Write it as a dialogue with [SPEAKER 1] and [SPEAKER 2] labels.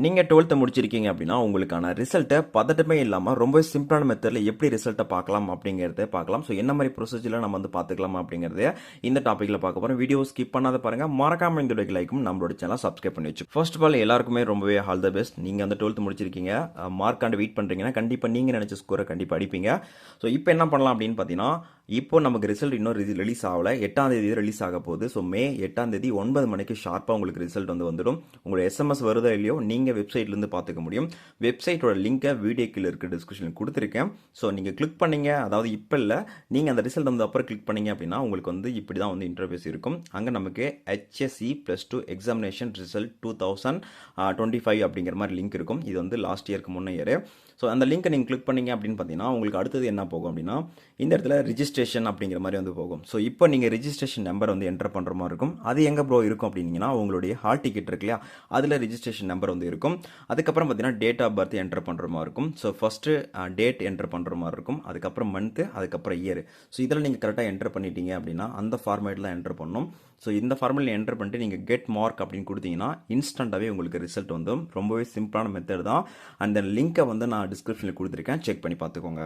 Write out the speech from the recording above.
[SPEAKER 1] நீங்கள் டுவெல்த்தை முடிச்சிருக்கீங்க அப்படின்னா உங்களுக்கான ரிசல்ட்டை பதட்டமே இல்லாமல் ரொம்ப சிம்பிளான மெத்தடில் எப்படி ரிசல்ட்டை பார்க்கலாம் அப்படிங்கிறத பார்க்கலாம். ஸோ என்ன மாதிரி ப்ரொசீஜரில் நம்ம வந்து பார்த்துக்கலாம் அப்படிங்கிறத இந்த டாப்பிக்கில் பார்க்க போகிறோம் வீடியோ ஸ்கிப் பண்ணாத பாருங்கள் மறக்காமல் இந்த லைக்கும் நம்மளோட சேனல் சப்ஸ்கிரைப் பண்ணி வச்சு ஃபர்ஸ்ட் ஆஃப் ஆல் எல்லாருக்குமே ரொம்பவே ஆல் த பெஸ்ட் நீங்கள் வந்து டுவெல்த் முடிச்சிருக்கீங்க. மார்க்காண்டு வெயிட் பண்ணுறீங்கன்னா கண்டிப்பாக நீங்கள் நினச்ச ஸ்கோரை கண்டிப்பாக அடிப்பீங்க. ஸோ இப்போ என்ன பண்ணலாம் அப்படின்னு பார்த்தீங்கன்னா இப்போ நமக்கு ரிசல்ட் இன்னும் ரிலீஸ் ஆகலை. எட்டாம் தேதி ரிலீஸ் ஆக போகுது. ஸோ மே எட்டாம் தேதி ஒன்பது மணிக்கு ஷார்ப்பாக உங்களுக்கு ரிசல்ட் வந்து வந்துடும். உங்களுக்கு எஸ்எம்எஸ் வருதோ இல்லையோ நீங்கள் வெப்சைட்லேருந்து பார்த்துக்க முடியும். வெப்சைட்டோட லிங்கை வீடியோ கீழே இருக்க டிஸ்கிரிப்ஷனில் கொடுத்துருக்கேன். ஸோ நீங்கள் கிளிக் பண்ணீங்க. அதாவது இப்போ இல்லை நீங்கள் அந்த ரிசல்ட் வந்து அப்புறம் கிளிக் பண்ணீங்க அப்படின்னா உங்களுக்கு வந்து இப்படி தான் வந்து இன்டர்ஃபேஸ் இருக்கும். அங்கே நமக்கு HSC plus two examination result two thousand twenty five அப்படிங்கிற மாதிரி லிங்க் இருக்கும். இது வந்து லாஸ்ட் இயருக்கு முன்னே இயர் ஸோ அந்த லிங்க்கை நீங்கள் கிளிக் பண்ணீங்க அப்படின்னு பார்த்தீங்கன்னா உங்களுக்கு அடுத்தது என்ன போகும் அப்படின்னா இந்த இடத்துல ரிஜிஸ்ட்ரேஷன் அப்படிங்கிற மாதிரி வந்து போகும். ஸோ இப்போ நீங்கள் ரிஜிஸ்ட்ரேஷன் நம்பர் வந்து என்டர் பண்ணுற மாதிரி இருக்கும். அது எங்கே ப்ரோ இருக்கும் அப்படின்னீங்கன்னா உங்களுடைய ஹால் டிக்கெட் இருக்கு இல்லையா? அதில் ரிஜிஸ்ட்ரேஷன் நம்பர் வந்து இருக்கும். அதுக்கப்புறம் பார்த்தீங்கன்னா டேட் ஆஃப் பர்த் என்டர் பண்ணுற மாதிரி இருக்கும். ஸோ ஃபஸ்ட்டு டேட் என்டர் பண்ணுற மாதிரி இருக்கும். அதுக்கப்புறம் மந்த்து அதுக்கப்புறம் இயர் ஸோ இதில் நீங்கள் கரெக்டாக என்டர் பண்ணிட்டீங்க அப்படின்னா அந்த ஃபார்மேட்டில் என்டர் பண்ணணும் ஸோ இந்த ஃபார்மேட்டில் என்டர் பண்ணிட்டு நீங்கள் கெட் மார்க் அப்படின்னு கொடுத்தீங்கன்னா இன்ஸ்டண்ட்டாகவே உங்களுக்கு ரிசல்ட் வந்துடும் ரொம்பவே சிம்பிளான மெத்தட் தான். அந்த லிங்க்கை வந்து நான் டிஸ்கிரிப்ஷனில் கொடுத்துருக்கேன். செக் பண்ணி பார்த்துக்கோங்க.